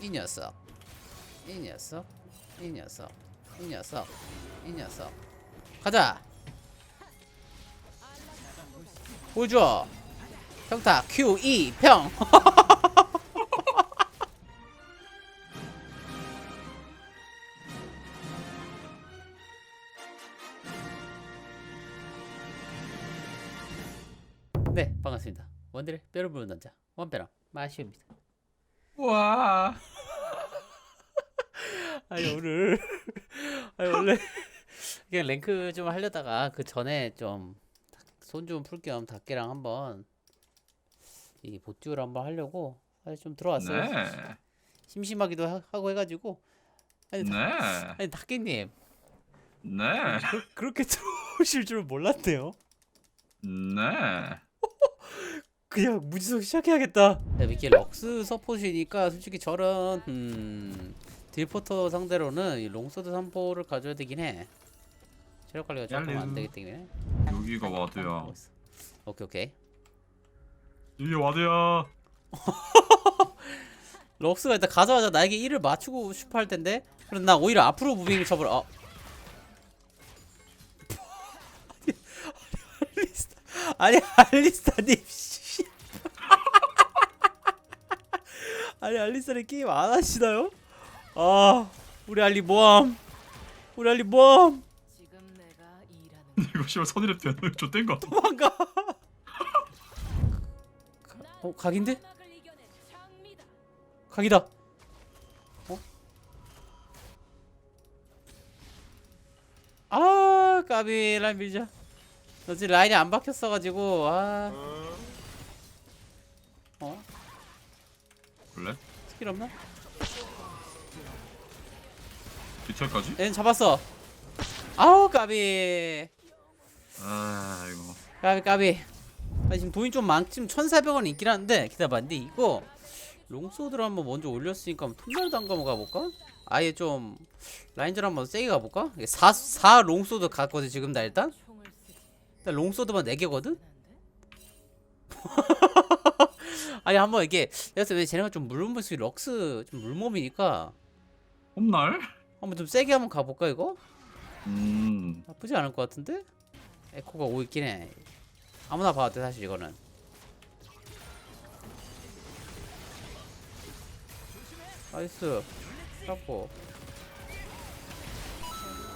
이 녀석 이 녀석 이 녀석 이 녀석 이 녀석. 가자. 보여줘. 평타 Q E 평. 네 반갑습니다. 원딜의 뼈를 부는 남자 원뼈랑 마시입니다 와. 아니 오늘 아니 원래 그냥 랭크 좀 하려다가 그 전에 좀 손 좀 풀 겸 닭개랑 한번 이 보듀를 한번 하려고 좀 들어왔어요. 네. 심심하기도 하, 고 해가지고 아니, 네. 다, 아니 닭개님 네. 그, 그렇게 들어오실 줄 몰랐네요. 네. 그냥 무지성 시작해야겠다. 네, 미끼 럭스 서폿이니까 솔직히 저런 음, 딜포터 상대로는 이 롱서드 3포를 가져야 되긴 해. 체력 관리가 조금 안. 되기 때문에. 여기가 와드야. 오케이 오케이. 이게 와드야. 럭스가 일단 가자마자 나에게 1을 맞추고 싶어 할 텐데 그럼 나 오히려 앞으로 무빙을 쳐버려 어. 아니 알리스타님 씨. 아니 알리스타님 게임 안 하시나요? 아 우리 알리 모함 우리 알리 모함 지금 내가 일하는 이거 씨발 선이랩 되는 좆된 거. 도망가 어 각인데? 음악을 이겨낸 장미다. 각이다. 어? 아, 까비 라인 밀자. 너 지금 라인이 안 박혔어가지고 아. 어? 원래 스킬 없나? 디테일까지? 얘는 잡았어. 아우 까비. 아 이거. 까비 까비. 아 지금 돈이 좀 많, 지금 1,400원 있긴 한데 기다려봐. 근데 이거 롱소드를 한번 먼저 올렸으니까 톱날도 한번 가볼까? 아예 좀 라인전 한번 세게 가볼까? 4, 4 롱소드 갔거든 지금 나 일단 일단 롱소드만 4개거든? 아니 한번 이게 그래서 왜 쟤네가 좀 물몸이 럭스 좀 물몸이니까 홈날? 한번 좀 세게 한번 가볼까 이거? 음. 나쁘지 않을 것 같은데? 에코가 오 있긴 해 아무나 봐도 돼 사실 이거는 나이스 잡고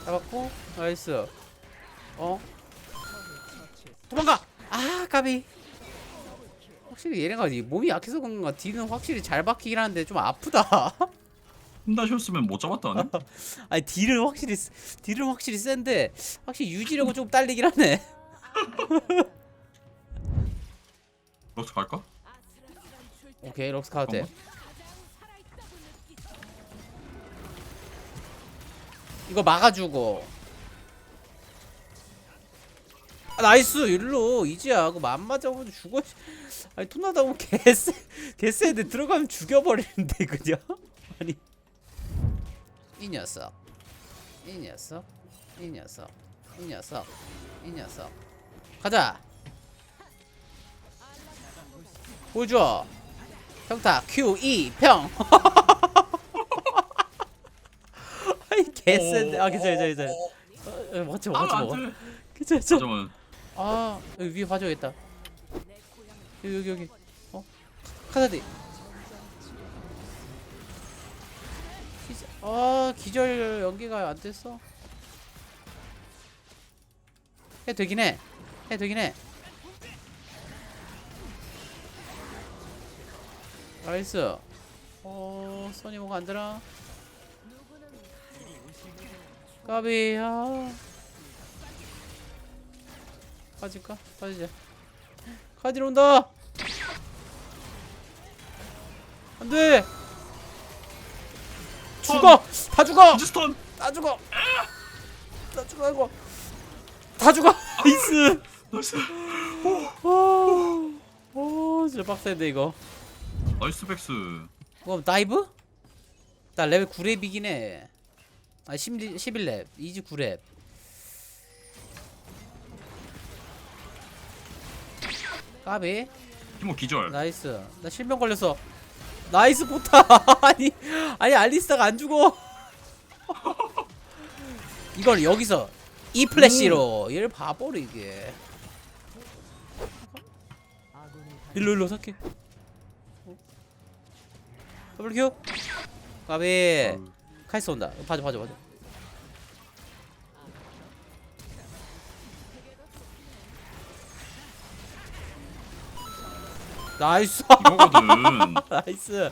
잡았고 나이스 어? 도망가! 아 까비 확실히 얘네가 이 몸이 약해서 그런가 뒤는 확실히 잘 박히긴 하는데 좀 아프다 홈다셨으면 못 잡았다니? 아니 딜은 확실히 쓰- 딜은 확실히 센데 확실히 유지력은 좀 딸리긴 하네 럭스 갈까? 오케이 럭스 카드 돼. 이거 막아주고 나이스 일로 이지야. 그거 안 맞아보면 죽어 아니 톤나다 보면 개쎄 개쎄인데 들어가면 죽여버리는데 그냥? 아니. 이 녀석. 이 녀석. 이 녀석. 이 녀석. 이 녀석. 가자. 보여줘. 평타. Q E 평. 아이 개쎄인데. 아 괜찮아 괜찮아 괜찮아 안돼. 괜찮아 괜찮아. 잠깐만. 아 여기 위에 봐줘야겠다. 여기 여기 여기. 어? 카사디. 아 기절 연기가 안 됐어. 해 되긴 해해 되긴 해. 나이스. 어 소니 뭐가 안 되나? 누구는 까비 아 빠질까 빠지자 카dir 온다 안돼 죽어 다 죽어 인지스턴. 다 죽어 다 죽어 이거 다 죽어 나이스 나이스. 오, 오 진짜 빡센데 이거 나이스 백스. 그럼 다이브? 나 레벨 9렙이긴 해. 아 10, 11렙. 이지 9렙. 까비. 이모 기절. 나이스. 나 실명 걸렸어. 나이스 포타 아니 아니 알리스타가 안 죽어. 이걸 여기서 이 플래시로. 얘를 봐버리게. 일로 일로 더블 큐. 까비. 카이스 온다. 봐줘 봐줘 봐줘 나이스 이거거든. 나이스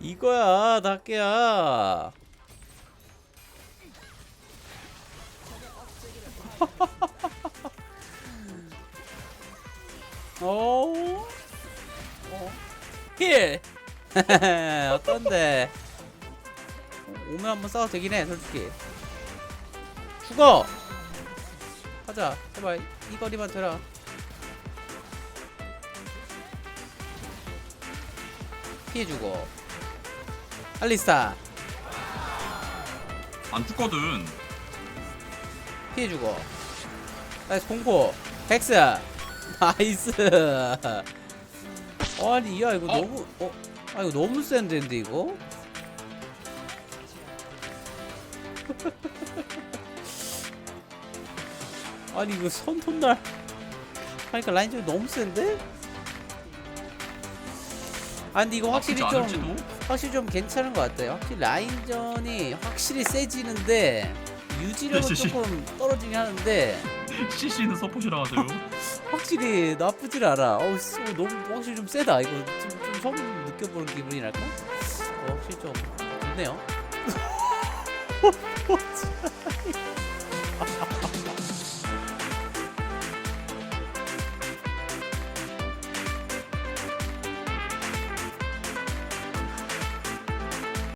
이거야 닭개야 어? 어? 힐! 어떤데? 오면 한번 싸워도 되긴 해 솔직히 죽어! 가자 제발 이 거리만 되라 피해주고 알리스타 안 죽거든. 피해주고 나이스 공포 텍스 나이스 아니 야 이거 어? 너무 어? 아 이거 너무 센데 이거 아니 이거 선톤날 하니까 라인전 너무 센데? 아 근데 이거 확실히 아프지 좀 않을지도? 확실히 좀 괜찮은 것 같아요. 확실히 라인전이 확실히 세지는데 유지력은 네, 씨, 씨. 조금 떨어지긴 하는데 CC는 서폿이라 하세요. 확실히 나쁘질 않아. 어, 씨, 어, 너무 확실히 좀 세다. 이거 좀, 좀 처음 느껴보는 기분이랄까? 어, 확실히 좀 좋네요.